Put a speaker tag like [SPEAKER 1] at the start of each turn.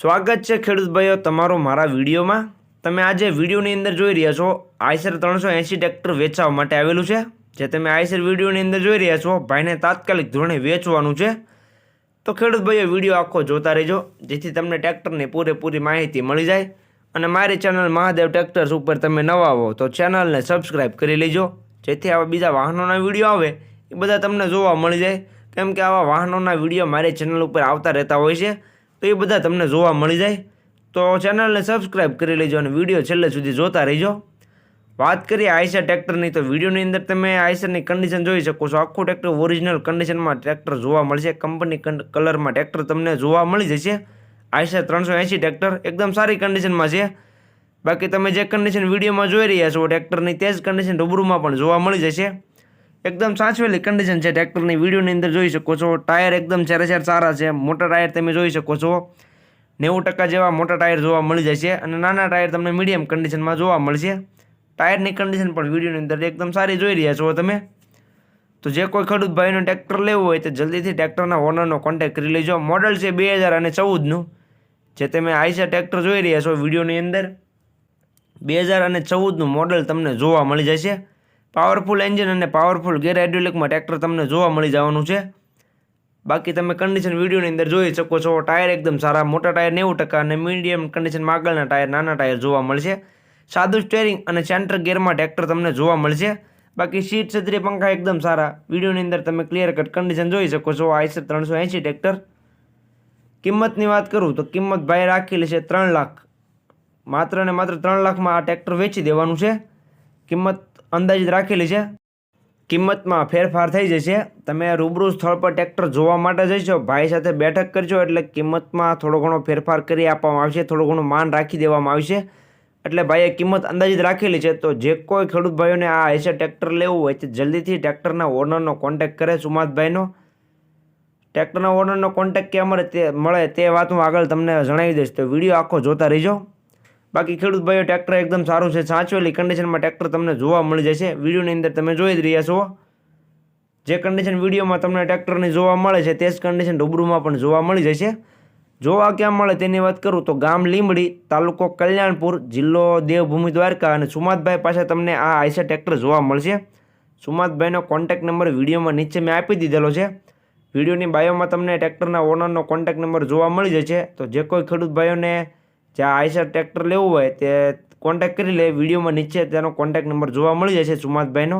[SPEAKER 1] સ્વાગત છે ખેડૂત ભાઈઓ તમારો મારા વિડીયોમાં. તમે આજે વિડીયોની અંદર જોઈ રહ્યા છો આઈસર ત્રણસો એંસી ટ્રેક્ટર વેચવા માટે આવેલું છે. જે તમે આઈસર વિડીયોની અંદર જોઈ રહ્યા છો, ભાઈને તાત્કાલિક ધોરણે વેચવાનું છે. તો ખેડૂત ભાઈઓ, વીડિયો આખો જોતા રહેજો, જેથી તમને ટ્રેક્ટરની પૂરેપૂરી માહિતી મળી જાય. અને મારી ચેનલ મહાદેવ ટ્રેક્ટર્સ ઉપર તમે નવા હો, તો ચેનલને સબસ્ક્રાઈબ કરી લેજો. જેથી આવા બીજા વાહનોના વીડિયો આવે, એ બધા તમને જોવા મળી જાય. કેમ કે આવા વાહનોના વીડિયો મારી ચેનલ ઉપર આવતા રહેતા હોય છે. તો એ બધા તમને જોવા મળી જાય. તો ચેનલને સબસ્ક્રાઈબ કરી લેજો અને વીડિયો છેલ્લે સુધી જોતા રહેજો. વાત કરીએ આઈસર ટ્રેક્ટરની, તો વિડીયોની અંદર તમે આઈસરની કન્ડિશન જોઈ શકો છો. આખું ટ્રેક્ટર ઓરિજિનલ કન્ડિશનમાં ટ્રેક્ટર જોવા મળશે. કંપની કલરમાં ટ્રેક્ટર તમને જોવા મળી જશે. આઈસર ત્રણસો એંસી ટ્રેક્ટર એકદમ સારી કન્ડિશનમાં છે. બાકી તમે જે કન્ડિશન વિડીયોમાં જોઈ રહ્યા છો, ટ્રેક્ટરની, તે જ કન્ડિશન રૂબરૂમાં પણ જોવા મળી જશે. એકદમ સાચવેલી કન્ડિશન છે ટ્રેક્ટરની વિડીયોની અંદર જોઈ શકો છો, ટાયર એકદમ ચારે સારા છે, મોટા ટાયર તમે જોઈ શકો છો. નેવું ટકા જેવા મોટા ટાયર જોવા મળી જશે અને નાના ટાયર તમને મીડિયમ કન્ડિશનમાં જોવા મળશે. ટાયરની કન્ડિશન પણ વિડીયોની અંદર એકદમ સારી જોઈ રહ્યા છો તમે. તો જે કોઈ ખેડૂત ભાઈનું ટ્રેક્ટર લેવું હોય તો જલ્દીથી ટ્રેક્ટરના ઓનરનો કોન્ટેક્ટ કરી લેજો. મોડલ છે બે હજાર અને ચૌદનું. જે તમે આઈસા ટ્રેક્ટર જોઈ રહ્યા છો વિડીયોની અંદર, બે હજાર અને ચૌદનું મોડલ તમને જોવા મળી જશે. પાવરફુલ એન્જિન અને પાવરફુલ ગેર હાઇડ્રોલિકમાં ટ્રેક્ટર તમને જોવા મળી જવાનું છે. બાકી તમે કન્ડિશન વિડીયોની અંદર જોઈ શકો છો ટાયર એકદમ સારા, મોટા ટાયર નેવું ટકા અને મીડિયમ કન્ડિશનમાં આગળના ટાયર નાના ટાયર જોવા મળશે. સાદું સ્ટેરિંગ અને સેન્ટર ગેરમાં ટ્રેક્ટર તમને જોવા મળશે. બાકી સીટ છત્રી પંખા એકદમ સારા. વિડીયોની અંદર તમે ક્લિયર કટ કન્ડિશન જોઈ શકો છો આઈસર ત્રણસો એંસી ટ્રેક્ટર કિંમતની વાત કરું તો કિંમત ભાઈ રાખેલી છે ત્રણ લાખ. માત્ર ને માત્ર ત્રણ લાખમાં આ ટ્રેક્ટર વેચી દેવાનું છે. કિંમત અંદાજિત રાખેલી છે? કિંમતમાં ફેરફાર થઈ જશે. તમે રૂબરૂ સ્થળ પર ટ્રેક્ટર જોવા માટે જઈશો ભાઈ સાથે બેઠક કરજો એટલે કિંમતમાં થોડો ઘણો ફેરફાર કરી આપવામાં આવશે. થોડું ઘણું માન રાખી દેવામાં આવશે. એટલે ભાઈએ કિંમત અંદાજિત રાખેલી છે. તો જે કોઈ ખેડૂત ભાઈઓને આ એસે ટ્રેક્ટર લેવું હોય તો જલ્દીથી ટ્રેક્ટરના ઓનરનો કોન્ટેક્ટ કરે સુમાતભાઈનો ટ્રેક્ટરના ઓનરનો કોન્ટેક્ટ કે અમારે તે મળે તે વાત હું આગળ તમને જણાવી દઈશ. તો વીડિયો આખો જોતા રહીજો. બાકી ખેડૂત ભાઈઓ, ટ્રેક્ટર એકદમ સારું છે, સાચવેલી કન્ડિશનમાં ટ્રેક્ટર તમને જોવા મળી જશે. વિડીયોની અંદર તમે જોઈ જ રહ્યા છો. જે કન્ડિશન વિડીયોમાં તમને ટ્રેક્ટરની જોવા મળે છે, તે જ કન્ડિશન રૂબરૂમાં પણ જોવા મળી જશે. જોવા ક્યાં મળે તેની વાત કરું તો ગામ લીંબડી, તાલુકો કલ્યાણપુર, જિલ્લો દેવભૂમિ દ્વારકા અને સુમાતભાઈ પાસે તમને આ આઈસા ટ્રેક્ટર જોવા મળશે. સુમાતભાઈનો કોન્ટેક્ટ નંબર વિડીયોમાં નીચે મેં આપી દીધેલો છે. વિડીયોની બાયોમાં તમને ટ્રેક્ટરના ઓનરનો કોન્ટેક્ટ નંબર જોવા મળી જશે. તો જે કોઈ ખેડૂત ભાઈઓને જે આઈસર ટ્રેક્ટર લેવું હોય તે કોન્ટેક કરી લે. વિડીયોમાં નીચે તેનો કોન્ટેક નંબર જોવા મળી જશે સુમાતભાઈનો